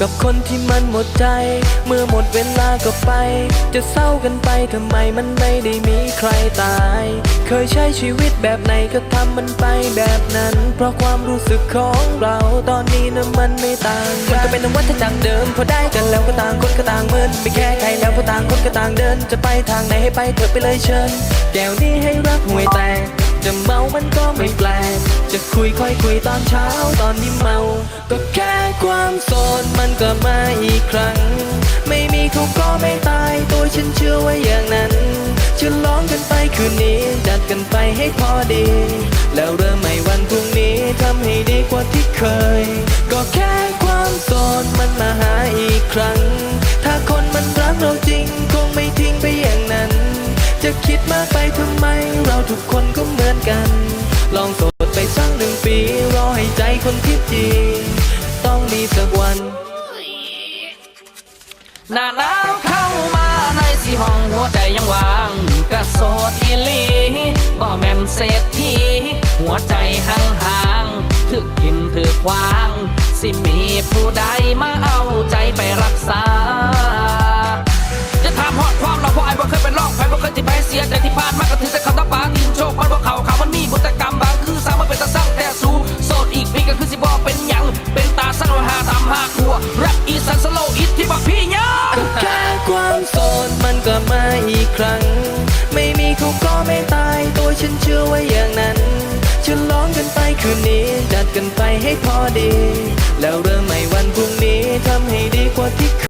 กับคนที่มันหมดใจ เมื่อหมดเวลาก็ไป จะเศร้ากันไปทำไมมันไม่ได้มีใครตาย เคยใช้ชีวิตแบบไหนก็ทำมันไปแบบนั้น เพราะความรู้สึกของเราตอนนี้นะมันไม่ต่างกันมันก็เป็นนวัฏจักรเดิมพอได้กันแล้วก็ต่างคนก็ต่างเมือนไม่แค่ใครแล้วเพราะต่างคนก็ต่างเดิน จะไปทางไหนให้ไปเถอะไปเลยเชิญแก้วนี้ให้รักห่วยแตกจะเมามันก็ไม่แปลกจะคุยค่อยคุยตอนเช้าตอนที่เมาก็แค่ ความโสดมันก็มาอีกครั้ง ไม่มีเขาก็ไม่ตายตัวฉันเชื่อว่าอย่างนั้นจะลองกันไปคืนนี้จัดกันไปให้พอดี แล้วเริ่มใหม่วันพรุ่งนี้ทำให้ดีกว่าที่เคย ก็แค่ความโสดมันมาหาอีกครั้ง ถ้าคนมันรักเราจริงคงไม่ทิ้งไปอย่างนั้น จะคิดมากไปทำไมเราทุกคนก็เหมือนกัน ลองโสด สักวัน หน้าหนาวเข้ามาในสีห้องหัวใจยังว่างกะโสดอีลีบ่แม่นเศรษฐีหัวใจห่างห่างถึกกินถึกวาง สิมีผู้ใดมาเอาใจไปรักษา ฉันเชื่อว่าอย่างนั้นจะลองกันไปคืนนี้ จัดกันไปให้พอดี แล้วเริ่มใหม่วันพรุ่งนี้ทำให้ดีกว่าที่